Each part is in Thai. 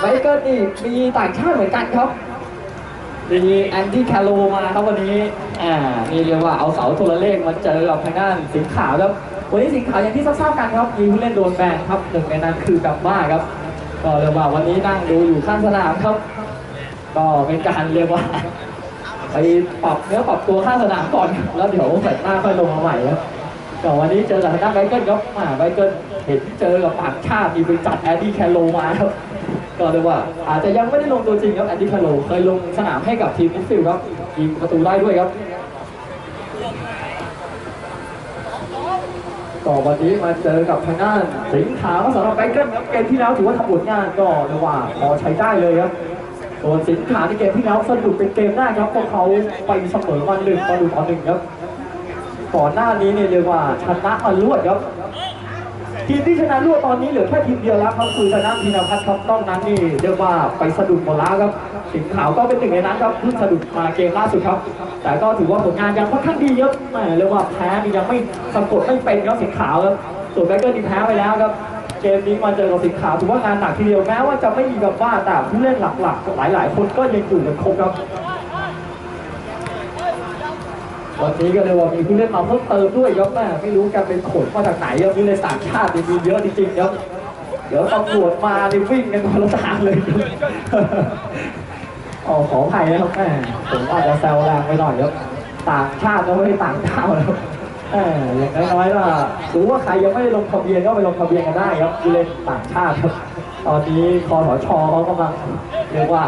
ไมเคิลนี่มีต่างชาติเหมือนกันครับมีแอนดี้แคโรมาครับวันนี้ อ่า นี่เรียกว่าเอาเสาโทรเลขมาเจอกับทางด้านสิงห์ขาวครับ วันนี้สิงห์ขาวอย่างที่ทราบๆกันครับ มีผู้เล่นโดนแบนครับหนึ่งในนั้นคือกัมบ้าครับ ก็เรียกว่าวันนี้นั่งดูอยู่ข้างสนามครับ ก็เป็นการเรียกว่าไปปรับเนื้อปรับตัวข้างสนามก่อนแล้วเดี๋ยวใส่หน้าค่อยลงมาใหม่ครับก็วันนี้เจอกับทางด้านไบเกิลครับมาไบเกิลเห็นเจอกับต่างชาติมีไปจัดแอดดี้แคโรมาครับ ก็เรียกว่าอาจจะยังไม่ได้ลงตัวจริงครับแอดดี้แคโรเคยลงสนามให้กับทีมมิดฟิลด์ครับยิงประตูได้ด้วยครับก็วันนี้มาเจอกับทางด้านสิงห์ขาวสำหรับไบเกิลครับเกมที่แล้วถือว่าทำผลงานก็เรียกว่าพอใช้ได้เลยครับส่วนสินค้าในเกมที่แล้วสนุกเป็นเกมแรกครับพวกเขาไปเสมอมาหนึ่งต่อหนึ่งต่อหนึ่งครับก่อนหน้านี้เนี่ยเรียกว่าชนะมารวดครับ ทีมที่ชนะรวดตอนนี้เหลือแค่ทีมเดียวแล้วครับคือชนะพีนพัฒน์ครับต้องนั้นนี่เรียกว่าไปสะดุดหมดแล้วครับสิงขาวก็เป็นหนึ่งในนั้นครับเพิ่งสะดุดมาเกมล่าสุดครับ แต่ก็ถือว่าผลงานยังค่อนข้างดีครับแหมเรียกว่าแพ้นี่ยังไม่สะกดไม่เป็นครับสิงขาวครับส่วนแบงเกอร์นี่แพ้ไปแล้วครับเกมนี้มาเจอกับสิงขาวถือว่างานหนักทีเดียวแม้ว่าจะไม่มีกับว่าแต่ผู้เล่นหลักๆ หลายๆ คนก็ยังอยู่กันครบครับ วันนี้ก็เลยว่ามีผู้เล่นมาเพิ่มเติมด้วยครับแม่ไม่รู้กันเป็นขนมาจากไหนครับผู้เล่นต่างชาติมีเยอะจริงๆครับเดี๋ยวตำรวจมานี่วิ่งกันคนละทางเลยอ๋อขออภัยนะครับแม่ผมอาจจะแซวแรงไปหน่อยครับต่างชาติก็ไม่ได้ต่างดาวนะครับแหมอย่างน้อยๆก็รู้ว่าใครยังไม่ได้ลงทะเบียนก็ไปลงทะเบียนกันได้ครับผู้เล่นต่างชาติครับ ตอนนี้คอสชเขากำลังเรียกว่า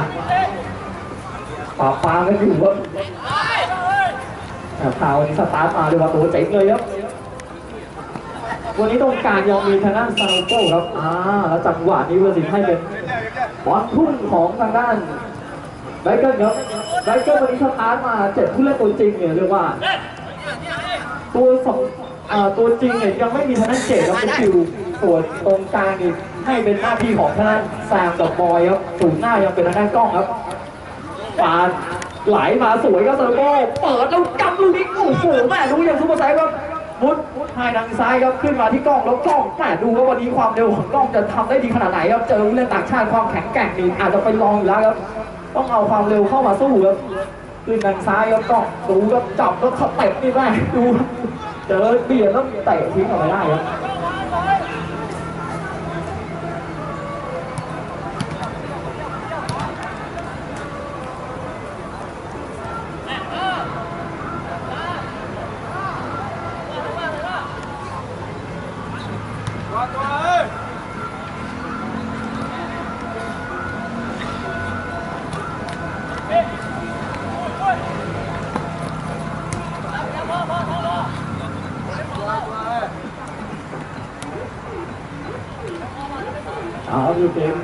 ปราบปรามกันอยู่ครับอ่า ข่าวันนี้สตาร์ทมาเลยว่าตัวเจ๋งเลยครับ วันนี้ตรงกลางยังมีทางด้านซานโก้ครับ อ่า แล้วจังหวะนี้เวอร์สินให้เป็นบอลทุ่งของทางด้านไบเกิลครับไบเกิลวันนี้สตาร์ทมาเจ็ดผู้เล่นตัวจริงเนี่ยเรียกว่า ตัวสองตัวจริงเนี่ยยังไม่มีทางด้านเจดครับเป็นคิวส่วนตรงกลางนี่ให้เป็นหน้าที่ของทางด้านแซมกับบอยครับสูงหน้ายังเป็นทางด้านกล้องครับปาด ไหลมาสวยครับซอร์โเปิดแล้วกำลูกนี้โอ้โหแม่รู้อย่างซุปเปอร์ไซด์ครับมุดมุดให้ทางซ้ายครับขึ้นมาที่กล้องแล้วกล้องแม่ดูว่าวันนี้ความเร็วของกล้องจะทำได้ดีขนาดไหนครับเจอผู้เล่นต่างชาติความแข็งแกร่งนี่อาจจะไปลองอยู่แล้วครับต้องเอาความเร็วเข้ามาสู้ครับขึ้นทางซ้ายครับกล้องดูครับจับแล้วเขาเตะนี่แม่ดูเจอเบียดแล้วเตะทิ้งออกไปได้ครับ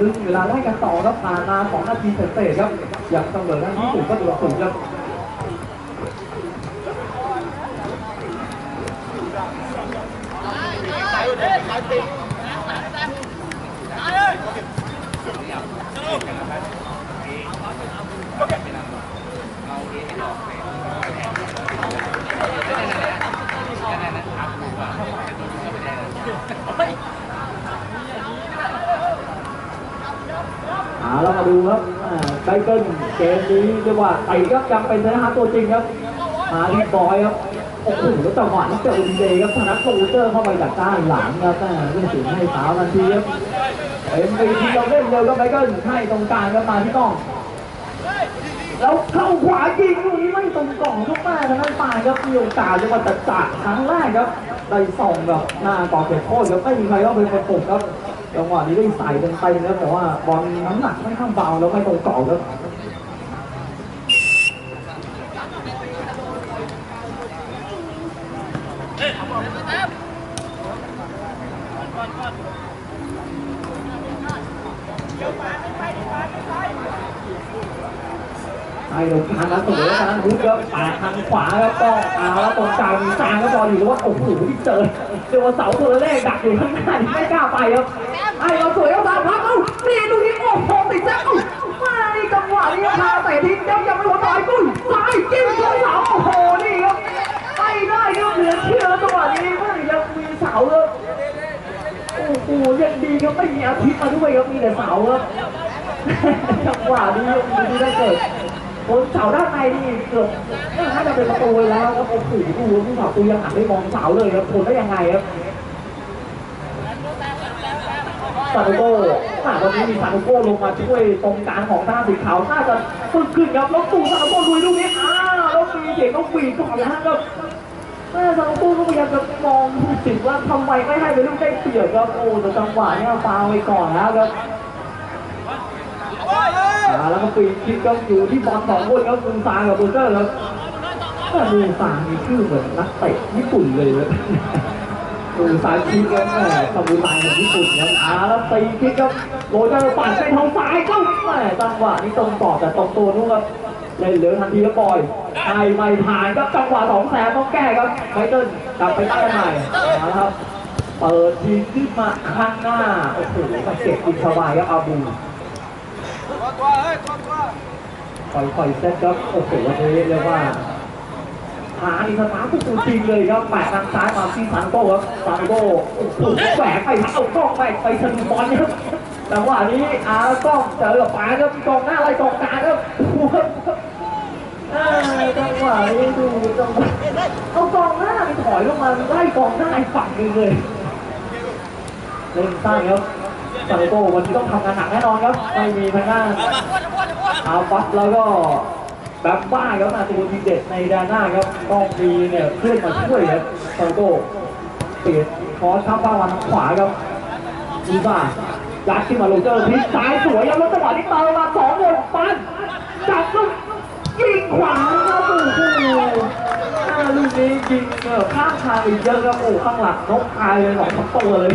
ดูเกมดึงเวลาไล่กันต่อครับผ่านมาสองนาทีเศษๆครับอย่างเสมอนั้นญี่ปุ่นก็ดูสุดครับเอาแล้วมา ดูครับไบเกิลเกมนี้เรียกว่าไต่ก็ยังเป็นนะฮะตัวจริงครับมาที่บอยครับโอ้โหแล้วจังหวะนี้เจอดีเลยครับธนัทโรเจอร์เข้าไปจากด้านหลังครับแม่เรื่ถึงให้สาวทันทีครับเอ็มวีทีเราเล่นเร็วก็ไบเกิลให้ตรงกลางครับมาที่กล้องแล้วเข้าขวายิงลูกนี้ไม่ตรงกล่องทุกแม่ทางนั้นปานครับมีโอกาสจะมาจัดจัดครั้งแรกครับได้ส่องแบบหน้ากรอบเขตโทษครับไม่มีใครเข้าไปประกบครับ จังหวะนี้ได้ใส่เต็มไปครับแต่ว่าบอลน้ำหนักค่อนข้างเบาแล้วไม่ตรงกรอบครับไอ้ตรงกลางนั้นสวยแล้วนั้นพุทธครับปาดทางขวาครับก็เอาแล้วตรงกลางมีจางก็บอลอยู่แล้วว่าโอ้โหที่เจอเจอว่าเสาตัวแรกดักอยู่ข้างหน้าไม่กล้าไปครับ ไอ้เราสวยเอาตามพักเอ้านี่ดูนี่โอ้โหติดแจ็คเอ้ามานี่จังหวะนี้พาเตะทิ้งเจ้ายังไม่หัวต่อยกุ้ยซ้ายจิ้มเข้าเสาโอ้โหนี่ครับไม่ได้ครับเหลือเชื่อจังหวะนี้เมื่อยังมีเสาครับโอ้โหยังดีครับไม่มีอาทิตย์มาด้วยครับมีแต่เสาครับจังหวะนี้ดูได้เกิดบนเสาด้านในนี่เกือบน่าจะเป็นประตูแล้วครับโอ้โหดูผู้สาวตูยังหันไม่มองเสาเลยครับทนได้ยังไงครับ ซาโนโก้อ่าวันนี้มีซาโนโก้ลงมาช่วยตรงกลางของหน้าสีขาวน่าจะฝึกขึ้นครับแล้วตูซาโนโก้ลุยลูกนี้อ้าวแล้วมีเสียงต้องปีกก่อนแล้วครับแม่ซาโนโก้ก็พยายามจะมองถึงว่าทำไมไม่ให้เป็นลูกได้เปรียบครับโอ้แต่จังหวะเนี้ฟาวไปก่อนแล้วครับอ่าแล้วก็ปีกคิดก็อยู่ที่บอลสองคนครับมูซากับบูเกอร์ครับมูซานี่ชื่อเหมือนนักเตะญี่ปุ่นเลยครั บมูซายคิดก็แม่ซามูไรของญี่ปุ่นครับอาแล้วตีคิดก็โรเจอร์ปั่นไปทางซ้ายก็แม่จังหวะนี้ตรงต่อแต่ตรงตัวนู้นครับเล่นเหลือทันทีก็ปล่อยไอ้ไม่ผ่านครับจังหวะสองแสนต้องแก้ครับไมเคิลกลับไปตั้งใหม่เอาละครับเปิดทีขึ้นมาข้างหน้าโอ้โหมาเก็บอินสบายครับอาบูค่อยๆเซตครับโอ้โหวันนี้เรียกว่า หาอีสตาร์ทตัวจริงเลยครับแปะทางซ้ายมาที่ซานโก้ครับซานโก้โอ้โหแหวกไปเอากล้องไปไปสะดุดบอลครับแต่ว่านี้อากล้องเจอกับปาครับกองหน้าไล่กองกลางครับโอ้โหอ่าจังหวะนี้ดูจังหวะเอากองหน้าไปถอยลงมาไล่กองหน้าอีกฝั่งหนึงเลยเล่นสร้างครับซาโก้วันนี้ต้องทำงานหนักแน่นอนครับไม่มีทางด้านอาฟัสแล้วก็ แบบบ้าครับมาตัวทีเด็ดในแดนหน้าครับต้องมีเนี่ยเพื่อนมาช่วยครับซาโก้เปลี่ยนคอร์สข้ามฟ้ามาทางขวาครับอีซ่ายัดขึ้นมาโรเจอพลิกซ้ายสวยครับแล้วจังหวะนี้เติมมาสองคนปั้นจับลูกยิงขวาครับโอ้โหอ่ลูกนี้ยิงเออข้ามทางอีกเยอะครับโอ้ข้างหลังนกตายเลยสองสามตัวเลย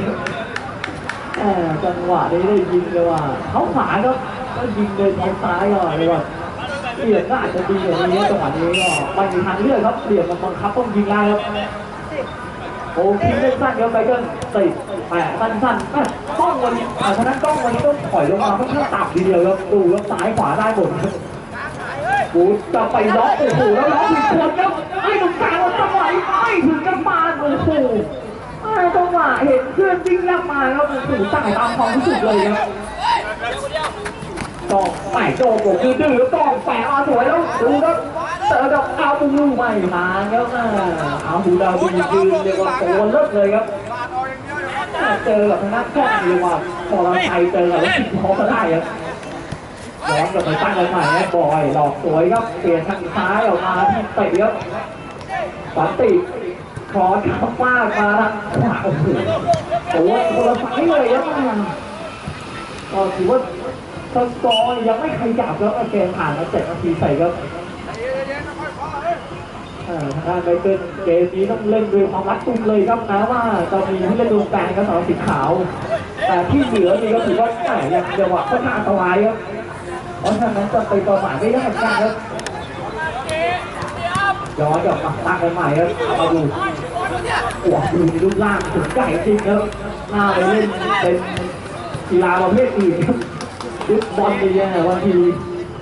แหมจังหวะนี้ได้ยิงเลยว่าเขาขวาก็ก็ยิงเลยท้องซ้ายก่อนเลยว่า เปลี่ยนก็อาจจะดีกว่านี้จังหวะนี้ก็ไม่มีทางเลือกครับเปลี่ยนมันบังคับต้องยิงได้ครับโอ้คิงเล่นสั้นครับไมเคิลติดแปะสั้นๆกล้องวันนี้อ่าฉะนั้นกล้องวันนี้ต้องถอยลงมาค่อนข้าต่ำทีเดียวครับดูแล้วซ้ายขวาได้หมดครับบูจะไปล็อกโอ้โหแล้วล็อกผิดคนครับไอ้ตรงกางมันจังหวะนี้ถึงกันปาโอ้โหไอ่าจังหวะเห็นเพื่อนวิ่งยับมาแล้วโอ้โหจ่ายตามความรู้สึกเลยครับ ต้องไปโจกดื้อดื้อต้องแปะมาสวยแล้วดูครับเจอกับอาบูลูไม่มาครับอ่าอาบูดาบูยืนเรียกว่าตัวเลิศเลยครับเจอกับทางด้านกล้องเรียกว่าพอเราไทยเจอกับแล้วสิบพอก็ได้ครับย้อนกลับไปตั้งกันใหม่ครับบอยหลอกสวยครับเปลี่ยนทางซ้ายออกมาที่เตะครับสันติขอทำมากมาทางขวาโอ้โหโอ้โหคนละฝั่งเลยครับก็ถือว่า สกอร์ยังไม่ขยับแล้วเกมผ่านมาเจ็ดนาทีใส่ครับเอ่อทางด้านไบเกิลเกมนี้ต้องเล่นด้วยความรัดกุมเลยครับนะว่าจะมีผู้เล่นดวงกลางก็สองสีขาว แต่ที่เหลือนี่ก็ถือว่าแหมยังจังหวะค่อนข้างอันตรายครับเพราะฉะนั้นจะไปประมาทไม่ได้ครับย้อนกลับมาตั้งกันใหม่ครับมาดูโอ้โหดูรูปร่างถึงใหญ่จริงครับน้าไปเล่นเป็นกีฬาประเภทอื่นครับ ยุบบอลนี่เนี่ยบางที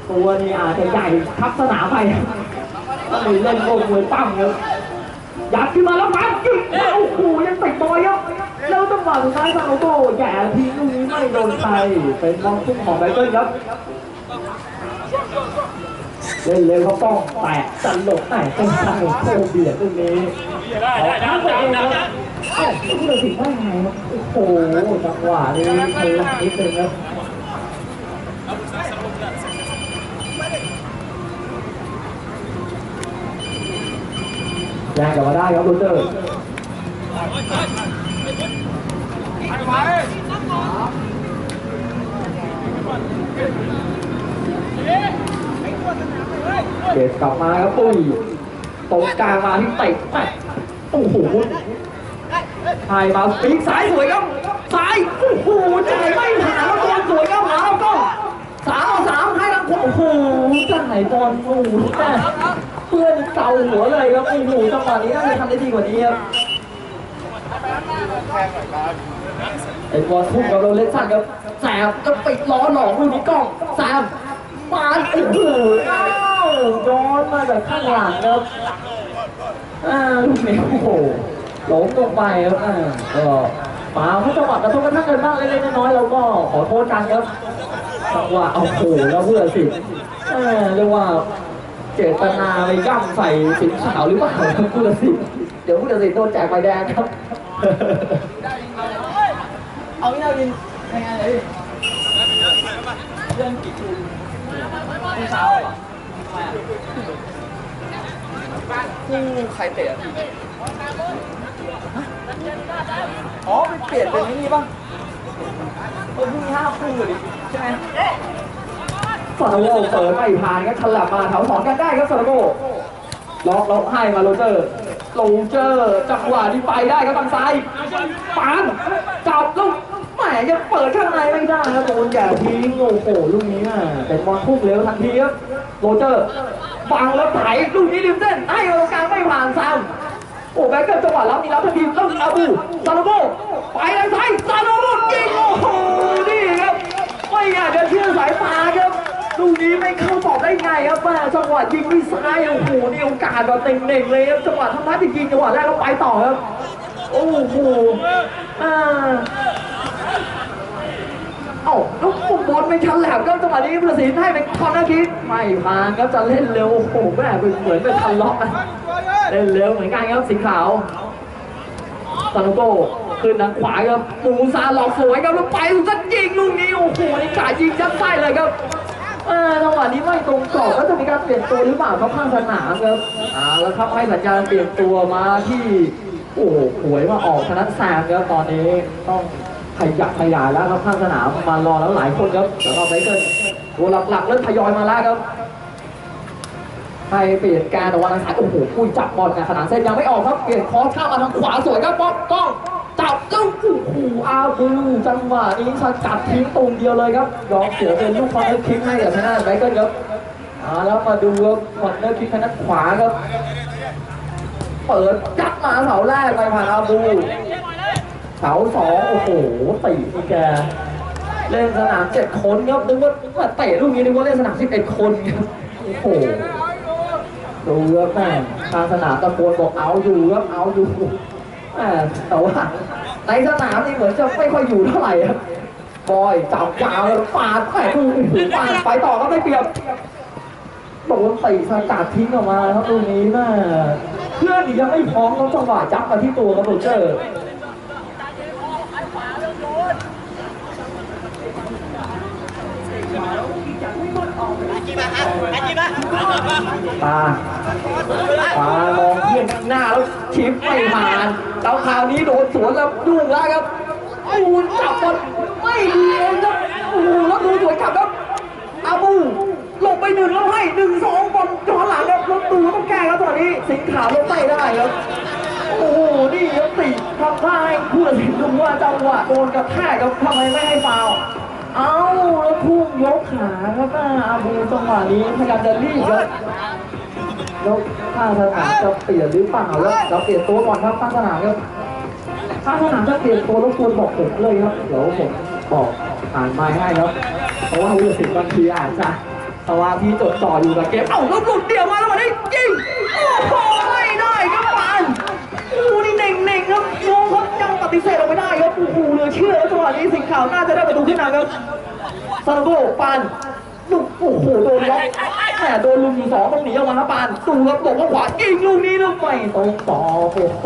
ตัวนี่อาจจะใหญ่ทับสนามไปต้องไปเล่นโลกมวยปั้มครับยัดขึ้นมาแล้วปั๊บยิงโอ้โหยังติดบอยครับแล้วจังหวะสุดท้ายซาโนโก้แย่ทีลูกนี้ไม่โดนใครเป็นบอลทุ่งของไบเกิลครับเล่นเร็วเขาต้องแตะจันหลบแต่เป็นทางโคเบียดตรงนี้ได้ได้ได้ได้ได้เอ้ผู้ตัดสินว่าไงครับโอ้โหจังหวะนี้เลังนิดนึงครับ แรงกลับมาได้ครับโรเจอร์เกตกลับมาครับปุ้ยตรงกลางมาที่เตะแม่โอ้โหชายมาปีกซ้ายสวยครับซ้ายโอ้โหจ่ายไม่หาแล้วบอลสวยครับหาแล้วก็สามสามให้ทางขวาโอ้โหจ่ายบอลโอ้โหแม่ เพื่อนเกาหัวเลยครับโอ้โหจังหวะนี้น่าจะทำได้ดีกว่านี้ครับไอ้บอลทุ่มกับเราเล่นสั้นครับแสบจะปิดล้อหลอกลูกนี้กล้องแสบมาโอ้โหอ้าวย้อนมาจากข้างหลังครับอ่าลูกนี้โอ้โหหลงลงไปครับอ่าก็มาเพราะจังหวะกระทบกระทั่งกันบ้างเล็กๆน้อยๆเราก็ขอโทษกันครับจังหวะเอาโหแล้วผู้ตัดสิเออเรียกว่า เจตนาไปย่ำใส่สินขาวหรือเปล่าครับผู้ตัดสินเดี๋ยวผู้ตัดสินโดนแจกใบแดงครับ เอาไม่เอายินยังไงเลยเรื่องกี่คืนไม่เช้าเหรอทำไมอะคู่ใครเตะอ๋อไปเปลี่ยนเป็นไอ้นี่ป่ะเออพรุ่งนี้ห้าคู่เลยดิใช่ไหม ซาโลโกเปิดไม่ผ่านก็ฉลับมาแถวสองกันได้ครับซาโลโกล็อกล็อกให้มาโรเจอร์โรเจอร์จังหวะที่ไปได้ครับทางซ้ายปานจับลูกแหมยังเปิดข้างในไม่ได้ครับโดนแก่ทิ้งโอ้โหลูกนี้น่ะเป็นบอลพุ่งเร็วทันทีครับโรเจอร์ฟังแล้วไถลูกนี้ริมเส้นให้ตรงกลางไม่ผ่านซ้ำโอ้แบงเกอร์จังหวะรับนี่รับทันทีแล้วอาบูซาโลโกไปทางซ้ายซาโลโกยิงโอ้โหนี่ครับไม่อยากจะเชื่อสายตาครับ ลูกนี้ไม่เข้าตอบได้ไงครับแม่จังหวะยิงด้วยซ้ายโอ้โหนี่โอกาสแบบเต็งๆเลยครับจังหวะทำท่าจะยิงจังหวะแรกแล้วไปต่อครับโอ้โหอ่าเอ้าล้วมุมบอลไม่ชันแหลมครับจังหวะนี้ประสิทธิ์ให้เป็นคอนนอร์คิกไม่ผ่านครับจะเล่นเร็วโอ้โหแม่เป็นเหมือนเป็นทันล็อกนะเล่นเร็วเหมือนกันครับสีขาวซาโนโกขึ้นทางขวาครับมูซาหลอกสวยครับแล้วไปจะยิงลูกนี้โอ้โหนี่กายิงยัดไส้เลยครับ ออจังหวะนี้ไม่ตรงกรอบแล้วจะมีการเปลี่ยนตัวหรือเปล่าครับข้างสนามครับอ่าแล้วครับให้สัญญาณเปลี่ยนตัวมาที่โอ้โหหวยมาออกชนะแซมครับตอนนี้ต้องขยับขยายแล้วครับข้างสนามมารอแล้วหลายคนครับสำหรับไบเคิลตัวหลักๆเริ่มทยอยมาแล้วครับให้เปลี่ยนการแต่ว่าทางซ้ายโอ้โหปุ้ยจับบอลกันขนาดเส้นยังไม่ออกครับเปลี่ยนคอร์สข้ามมาทางขวาสวยครับป๊อกกล้อง จับเจ้าโอ้โหอาบูจังหวะนี้สกัดทิ้งตรงเดียวเลยครับยอมเสียเป็นลูกคอนเนอร์คิกให้กับทางด้านไบเคิลครับอ่าแล้วมาดูครับคอนเนอร์คิกทางด้านขวาครับเปิดยัดมาเสาแรกไปผ่านอาบูเสาสองโอ้โหตีนี่แกเล่นสนามเจ็ดคนครับนึกว่าว่าเตะลูกนี้นึกว่าเล่นสนามสิบเอ็ดคนครับโอ้โหดูครับแม่ทางสนามตะโกนบอกเอาอยู่ครับเอาอยู่ แต่ว่าในสนามนี่เหมือนจะไม่ค่อยอยู่เท่าไหร่ครับบอยจับยาวแล้วปาดแม่ดูปาดไปต่อก็ไม่เปรียบบอกว่าตีสกัดทิ้งออกมาครับตรงนี้แม่เพื่อนยังไม่พร้อมแล้วจังหวะจับมาที่ตัวครับโรเจอร์ ปาปามองเพี้ยนข้างหน้าแล้วชิปไม่ผ่านแล้วคราวนี้โดนสวนแล้วยุ่งแล้วครับปูนจับบอลไม่ดีเองครับโอ้โหแล้วดูสวยขับครับอาบูหลบไปหนึ่งแล้วให้หนึ่งสองบอลย้อนหลังครับแล้วดูต้องแก้ครับตอนนี้สิงขาวลงไม่ได้ครับโอ้โหนี่ครับติทำท่าให้ผู้ตัดสินดูว่าจังหวะโดนกระแทกครับทำไมไม่ให้ฟาว เอ้าแล้วพุ่งยกขาครับอ่าอาบูจังหวะนี้พยายามจะรีบครับแล้วข้าสนามจะเปลี่ยนหรือเปล่าครับเราเปลี่ยนตัวก่อนครับข้าสนามครับข้าสนามจะเปลี่ยนตัวรบกวนบอกผมเลยครับเดี๋ยวผมบอกผ่านไม้ให้ครับเพราะว่าผู้ตัดสินบางทีอาจจะสมาธิจดจ่ออยู่กับเกมเอ้าแล้วหลุดเดี่ยวมาแล้ววันนี้ยิงโอ้โหไม่ได้ครับปานโอ้โหนี่เน่งๆครับโยงครับยังปฏิเสธออกไม่ได้ เชื่อแล้วจังหวะนี้สิงห์ขาวน่าจะได้ประตูขึ้นมาครับซาโกปานลูกโอ้โหโดนล็อกแหมโดนลุมอยู่สองต้องหนีออกมาครับปานตูครับบอกว่าขวายิงลูกนี้แล้วไม่ตรงต่อโอ้โห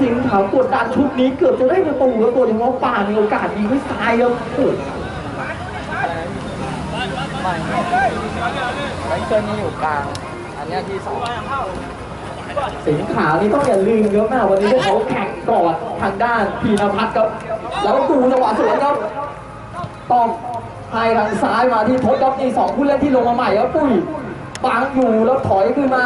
สิงห์ขาวกดดันชุดนี้เกือบจะได้ประตูแล้วตัวเฉพาะปานมีโอกาสยิงไม่ตายครับโอ้โหไม่เคิลนี่อยู่กลาง อันนี้ที่สอง สิงห์ขาวนี่ต้องอย่าลืมครับแม่วันนี้พวกเขาแข่งกอนทางด้านพีนพัฒน์ครับ แล้วดูจังหวะสวนครับต้องให้ทางซ้ายมาที่ทศครับนี่สองผู้เล่นที่ลงมาใหม่ครับปุ้ยบังอยู่แล้วถอยขึ้นมา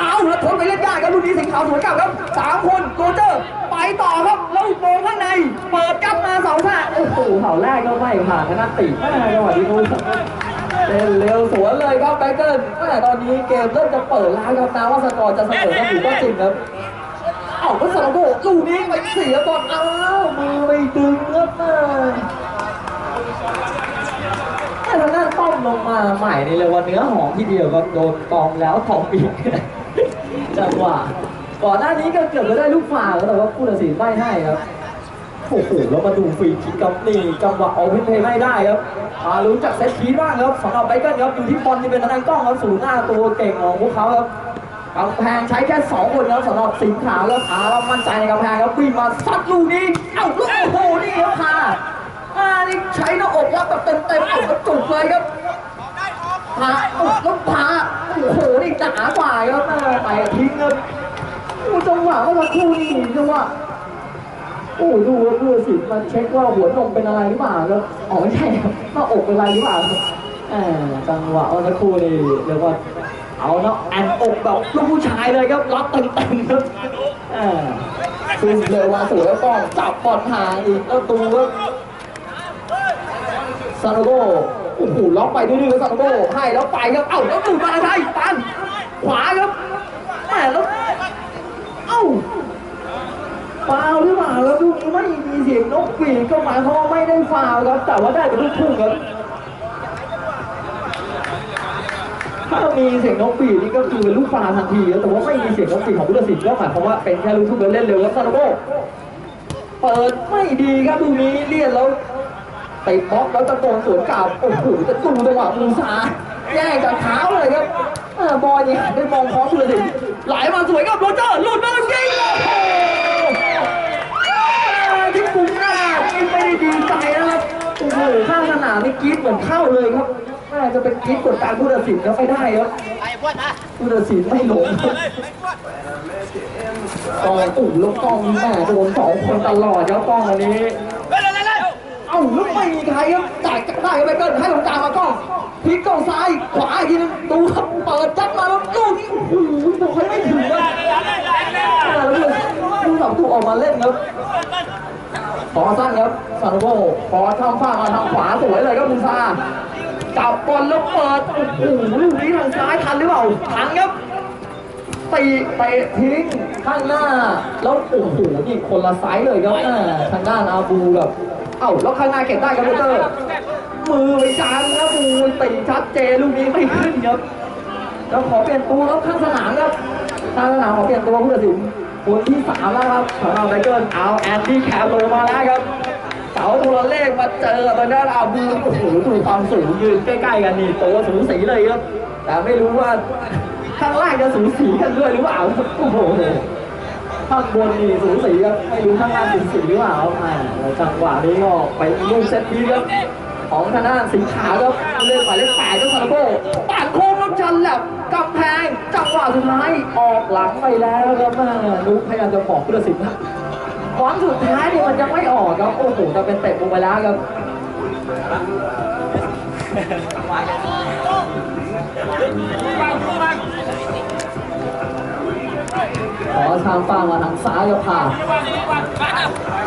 เอาแล้วทศไปเล่นยากครับลูกนี้สิงห์ขาวสวนกลับครับสามคนโกเจอร์ไปต่อครับแล้วโมงข้างใน เปิดกลับมาเสาแรกโอ้โหเสาแรกก็ไม่ผ่านธนติแม่จังหวะที่ดู เล่นเร็วสวนเลยครับไบเกิลแม่ตอนนี้เกมเริ่มจะเปิดแล้วครับนะว่าสกอร์จะเสมอกันอยู่ก็จริงครับเอ้าก็สารโบลูกนี้ไปเสียบอลอ้าวมือไปดึงครับแม่แต่ทางด้านต้อมลงมาใหม่นี่เลยว่าเนื้อหอมทีเดียวก็โดนกองแล้วทองปีกจังหวะก่อนหน้านี้ก็เกือบจะได้ลูกฝ่าแล้วแต่ว่าผู้ตัดสินไม่ให้ครับ โอ้โหแล้วมาดูฟรีคิกกับนี่จังหวะเอาพิเพย์ไม่ได้ครับมารู้จักเซตคีบ้างครับสำหรับไบเกิลครับอยู่ที่บอลที่เป็นทางกล้องครับสูงหน้าตัวเก่งของพวกเขาครับกำแพงใช้แค่สองคนครับสำหรับสิงขาวแล้วขาเรามั่นใจในกำแพงครับวิ่งมาซัดลูกนี้เอ้าลูกโอ้โหนี่ครับค่ะอ่านี่ใช้หน้าอกรับแบบเต็มเต็มๆอกกระจุกเลยครับพาอกแล้วพาโอ้โหนี่หนากว่าครับไปทิ้งครับโอ้จังหวะเมื่อสักครู่นี่จังหวะ อ้ดูว่าดูสิมาเช็คว่าหัวนมเป็นอะไรหรือเปล่าแล้วอ๋อไม่ใช่ครับหน้าอกเป็นอะไรหรือเปล่าครับแหมจังหวะเมื่อสักครู่นี่เรียกว่าเอาเนาะแอนอกแบบลูกผู้ชายเลยครับรับเต็มๆครับแหมซึ่งเลยว่าสวยแล้วก็จับบอลหางอีกแล้วดูว่าซานโกโอ้โหล็อกไปดื้อๆซานโกให้แล้วไปครับเอ้าแล้วดูมาไทยปันขวาครับแหมแล้ว ฟาวหรือเปล่าครับลูกนี้ไม่มีเสียงนกหวีดก็หมายความว่าไม่ได้ฟาวครับแต่ว่าได้เป็นลูกทุ่งครับถ้ามีเสียงนกหวีนี่ก็คือเป็นลูกฟาวทันทีแต่ว่าไม่มีเสียงนกหวีของผู้ตัดสินก็หมายความว่าเป็นแค่ลูกทุ่งเล่นเร็วครับซาโนโบเปิดไม่ดีครับลูกนี้เลี่ยนแล้วติดบล็อกแล้วตะโกนสวนกลับโอ้โหจะดูจังหวะมูซาแย่จากเท้าเลยครับบอลเนี่ยได้มองพร้อมผู้ตัดสินไหลมาสวยครับโรเจอร์หลุดมาแล้วยิงโอ้โห ที่ปุ้งหน้าไม่ได้ดีใจนะครับ โอ้โห ข้างส นามนี่กรี๊ดเหมือนเข้าเลยครับน่าจะเป็นกรี๊ดกดการผู้ตัดสินก็ไม่ได้ครับผู้ตัดสินไม่หลงกองอุ่นลูกกองแม่โดนสองคนตลอดครับกองอันนี้เอ้าแล้วไม่มีใครครับจ่ายได้ครับไปเกินให้ตรงกลางมากล้องพลิกกล้องซ้ายขวาอีกทีนึงดูครับเปิดจับมาแล้วลูกนี้โอ้โหบอกให้ไม่ถึงครับแล้วดูสองถูกออกมาเล่นครับ ขอสั้นครับซานโกขอช่องฟ้ามาทางขวาสวยเลยครับมุซาจับบอลแล้วเปิดโอ้โหลูกนี้ทางซ้ายทันหรือเปล่าทันครับตีเตะทิ้งข้างหน้า แล้วโอ้โหนี่คนละไซส์เลยครับอ่าทางด้านอาบูกับเอ้าแล้วข้างหน้าเก็บได้ครับเบเตอร์มือไปจานนะบูตีชัดเจนลูกนี้ไม่ขึ้นครับแล้วขอเปลี่ยนตัวครับข้างสนามครับข้างสนามขอเปลี่ยนตัวผู้ตัดสิน คนที่สามแล้วครับของเราไบเกิลเอาแอนดี้แคปโลมาแล้วครับเสาโทรเลขมาเจอตอนนั้นอาบูโอ้โหดูความสูงยืนใกล้ๆกันนี่ตัวสูงสีเลยครับ แต่ไม่รู้ว่าข้างล่างจะสูงสีกันด้วยหรือเปล่าโอ้โหข้างบนนี่สูงสีครับไม่รู้ข้างล่างสูงสีหรือเปล่าอ่าวจังหวะนี้ก็ไปลูกเซตพีครับ ของทางด้านสีขาวครับเล่นหมายเลขแปดก็ซาโก้ปาดโค้งแล้วชันแหลบกำแพงจังหวะสุดท้ายออกหลังไปแล้วครับแม่นุกพยายามจะบอกผู้ตัดสินนะครั้งสุดท้ายเนี่ยมันยังไม่ออกครับโอ้โหแต่เป็นเตะลงไปแล้วครับขอทางฝั่งมาทางซ้ายครับผ่าน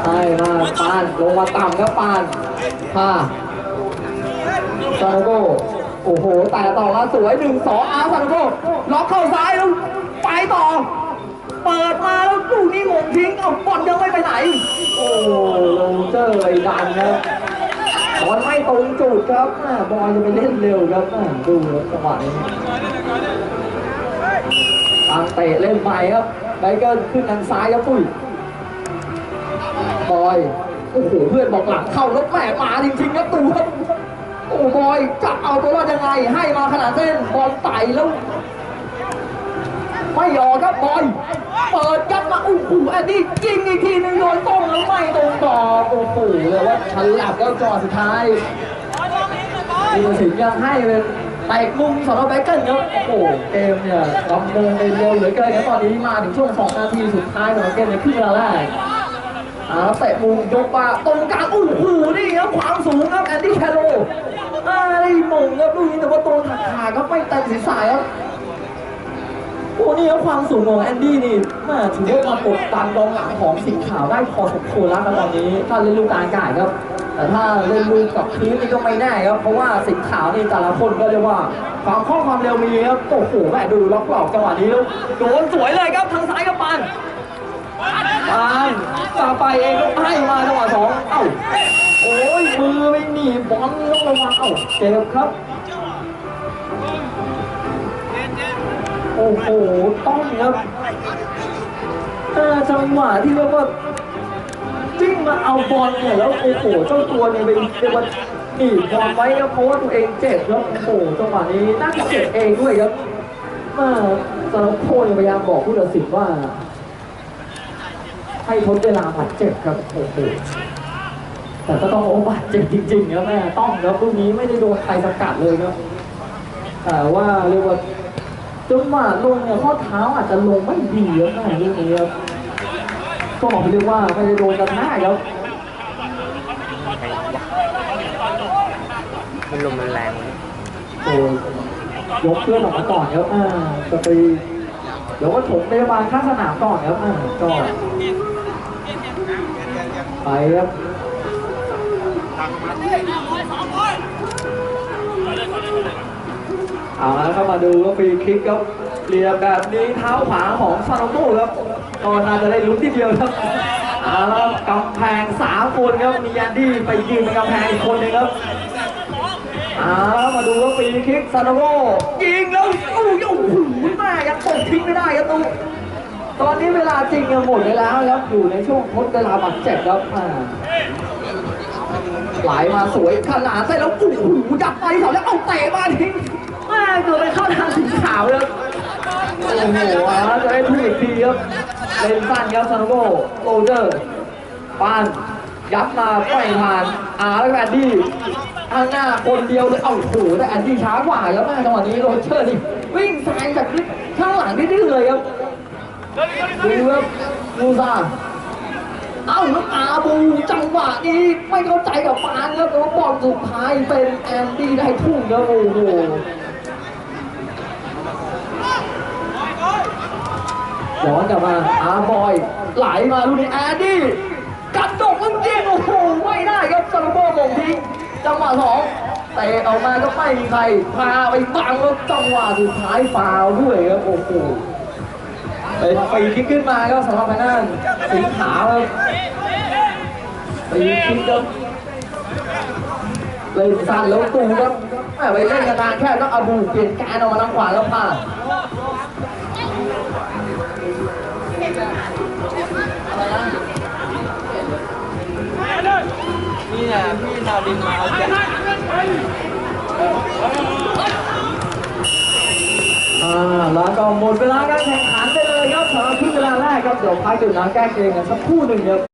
ใช่มาปานลงมาต่ำครับปานผ่า ซาโนโกโอ้โหแต่ต่อมาสวยหนึ่งสองอาซาโนโกล็อกเข้าซ้ายแล้วไปต่อ เปิดมาแล้วลูกนี้หมงทิ้งเอาบอลยังไม่ไปไหน โอ้โหเจอเลยดันครับบอลไม่ตรงจุดครับบอลจะไปเล่นเร็วครับม่ดูรับจังหวะนี้ตามเตะเล่นไปครับไบเกิลขึ้นทางซ้ายครับปุ้ยบอย โอ้โห เพื่อนบอกหลังเข้าแล้วแม่มาจริงๆครับตูครับ โอ้บอยจะเอาตัวรอดยังไง ให้มาขนาดเส้นบอลไต่แล้ว ไม่ออกครับบอลเปิดยัดมาโอ้โหอันนี้ยิงอีกทีนึงโดนต้มแล้วไม่ตรงต่อโอ้โหเลยว่าฉลับแล้วจอสุดท้ายทีมสิงยังให้เป็นเตะมุมสำหรับไบเกิลครับโอ้โหเกมเนี่ยดำเนินไปเร็วเหลือเกินครับตอนนี้มาถึงช่วงสองนาทีสุดท้ายของเกมในครึ่งเวลาแรกอ่าเตะมุมยกมาตรงกลางโอ้โหนี่ครับความสูงครับแอนดี้แคโร อ่าได้มงครับลูกนี้แต่ว่าตัวขาดขาไม่เต็มศีรษะครับโอ้นี่ครับความสูงของแอนดี้นี่แม่ถือว่ามากดดันกองหลังของสิงห์ขาวได้พอสมควรแล้วครับตอนนี้ถ้าเล่นลูกกลางอากาศครับแต่ถ้าเล่นลูกกับพื้นนี่ก็ไม่แน่ครับเพราะว่าสิงห์ขาวนี่แต่ละคนก็เรียกว่าความคล่องความเร็วมีครับโอ้โหแม่ดูล็อกหลอกจังหวะนี้แล้วโดนสวยเลยครับทางซ้ายกับปานปานซาไปเองก็ให้มาจังหวะสองเอ้า อ้ยมือไม่หนีบอลต้องระวังเอ้าเจ็บครับ โอ้โหต้องครับจังหวะที่เรียกว่าจวิ่งมาเอาบอลเนี่ยแล้วโอ้โหเจ้าตัวเนี่ยไปเรียกว่าหนีบอลไว้ครับเพราะว่าตัวเองเจ็บครับโอ้โหจังหวะนี้น่าจะเจ็บเองด้วยครับมาสารโพยังพยายามบอกผู้ตัดสินว่า ให้ทดเวลาบาดเจ็บครับโอ้โห แต่ก็ต้องโอ้บาดเจ็บจริงๆครับแม่ต้องครับลูกนี้ไม่ได้โดนใครสกัดเลยครับแต่ว่าเรียกว่าจังหวะลงเนี่ยข้อเท้าอาจจะลงไม่ดีครับแม่ลูกนี้ครับก็บอกไปเรียกว่าไม่ได้โดนกระแทกครับมันลมมันแรงโอ้ยยกเพื่อนออกมาก่อนครับอ่าจะไปเดี๋ยวก็ถมพยาบาลข้างสนามก่อนครับอ่าก็ไปครับ เอาละครับมาดูก็ฟรีคิกครับเรียบแบบนี้เท้าขวาของซานโตครับก็น่าจะได้ลุ้นทีเดียวครับเอาละครับกำแพงสามคนครับมียันดี้ไปยืนเป็นกำแพงอีกคนหนึงครับเอาละมาดูว่าฟรีคิกซานโกยิงแล้วโอ้ยโอ้โหแม่ยังตกทิ้งไม่ได้ครับตูตอนนี้เวลาจริงยังหมดไปแล้วครับอยู่ในช่วงทดเวลาบาดเจ็บครับอ่า ไหลมาสวยขนาดใส่แล้วโอ้โหดักไปเสาแล้วเอาเตะมาทิ้งแม่เกือบไปเข้าทางสีขาวครับโอ้โหเอาละจะได้ทุกอีกทีครับเล่นสั้นครับซานโกโรเจอร์ปานยัดมาไม่ผ่านอาแล้วแอนดี้ข้างหน้าคนเดียวเลยเอ้าโหแต่แอนดี้ช้ากว่าแล้วแม่จังหวะนี้โรเชอร์นี่วิ่งแซงจากข้างหลังดื้อๆเลยครับดูครับมูซา เอ้าแล้วอาบูจังหวะนี้ไม่เข้าใจกับฟานครับแต่ว่าบอลสุดท้ายเป็นแอนดี้ได้ทุ่งครับโอ้โหย้อนกลับมาอาบอย ไหลมาลูกนี้แอนดี้กัดดกแล้วยิงโอ้โหไม่ได้ครับซาโลโบมงทิ้งจังหวะสองเตะออกมาก็ไม่มีใครพาไปบังแล้วจังหวะสุดท้ายฟาวด้วยครับโอ้โห เป็นปีคิกขึ้นมาก็สำหรับทางด้านสีขาวครับปีคิกครับเล่นสั้นแล้วตูครับแม่ไปเล่นกันนานแค่ต้องเอาบูเปลี่ยนการออกมาทางขวาแล้วผ่านนี่นะพี่นาวดินมาเอาแก อ่าแล้วก็หมดเวลาการแข่งขันไปเลยครับสำหรับครึ่งเวลาแรกครับเดี๋ยวพักดื่มน้ำแก้เกมกันสักครู่หนึ่งครับ